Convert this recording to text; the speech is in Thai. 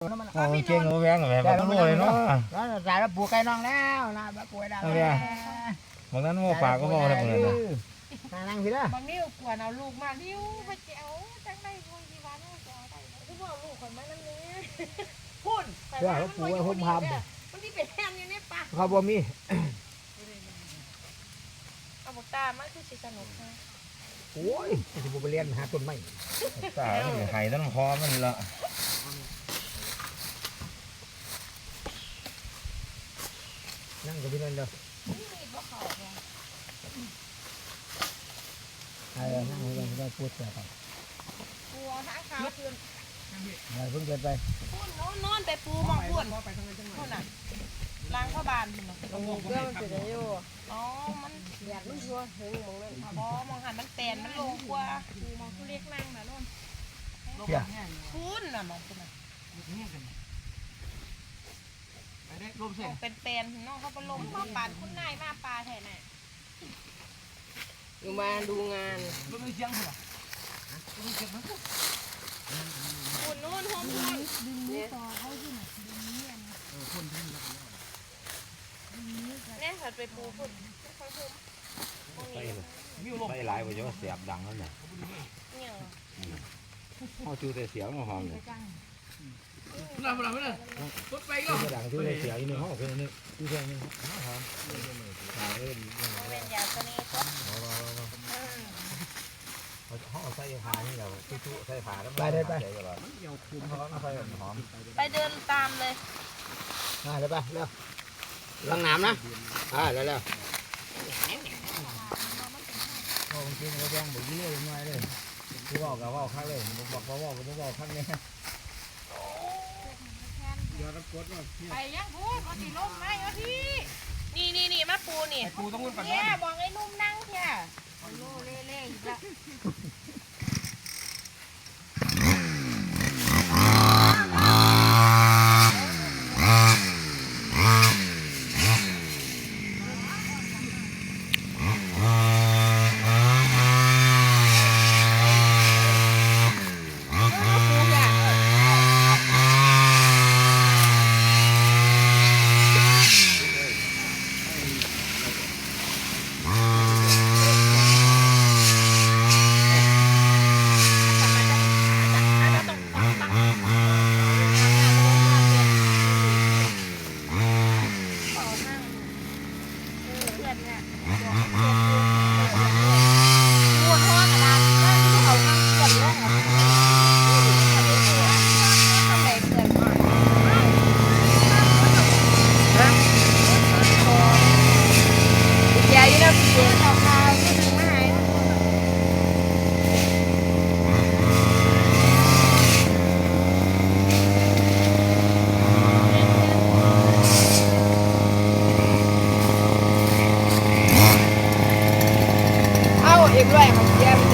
เอาเก่งเอาแวงแบบนั้นโม่เลยเนาะแล้วสายแล้วปูไก่น้องแล้วนะป่วยได้เอาเนี่ยบางนั้นโม่ปากก็โม่ได้เหมือนกันนะนั่งพี่ละบางนิ้วกวนเอาลูกมานิ้วไปเจ้าจังได้คุยดีวันเจ้าได้คือว่าลูกคนมันนั่นนี่พูดมันที่เป็นแฮมอยู่ในปากเขาบ่มีเอาบุตามันคือสิสนุกนะโอ้ยจะบ่ไปเรียนหาต้นไม้ตาไข่ต้นคอมันละ นั่งกับพี่นั่นเด้อนี่บ่เขาเนี่ยไอ้นั่งกันได้พูดแต่กันกลัวทางขาวคืนอะไรเพิ่งเกินไปพูดนอนนอนไปปูมองพูดพูดน่ะล้างพ่อบานพุ่นน่ะเรื่องมันเป็นอยู่อ๋อ มันอยากมันชัวถึงมองนั้นบ่มองหันมันแตนมันลงกว่าปูมองทุเล็กนั่งน่ะนู่นเพียพูนน่ะมองพุ่นน่ะ มองเป็นแตนน้องเขาไปลงมาปานคุณนายมาปลาแท้น่ะอยู่มาดูงานคุณนู่นโฮมพูนเนี่ยเนี่ยถัดไปปูพุ่นค่อยๆพุ่นมองนี่ไปหลายกว่าจะเสียบดังแล้วเนี่ยเนี่ยเขาจูแต่เสียงมาหอมเลย ที่ดังที่ได้เสียอยู่ในห้องเพิ่นนี่ที่เพิ่นนี่หอมหาเอิ้นมันเป็นยาตัวนี้ก็เขาใส่ผ้านี่เราตู้ใส่ผ้าแล้วไปได้ไปเขาใส่หอมไปเดินตามเลยมาได้ไปเร็วลังน้ำนะอ่าแล้วแล้วโอ้จริงๆก็แจ้งบอกยี่เลยหน่อยเลยกูบอกกับว่าข้างเลยบอกว่าบอกกูบอกข้างนี้ ไปยังพูดมาสีลมไหมเอาที่นี่นี่นี่มาปูนี่ปูต้องพูดก่อนเนี่ยบอกไอ้นุ่มนั่งเที่ยโลเล่เล่อีกละ Yeah. รียบร้อยครับแย่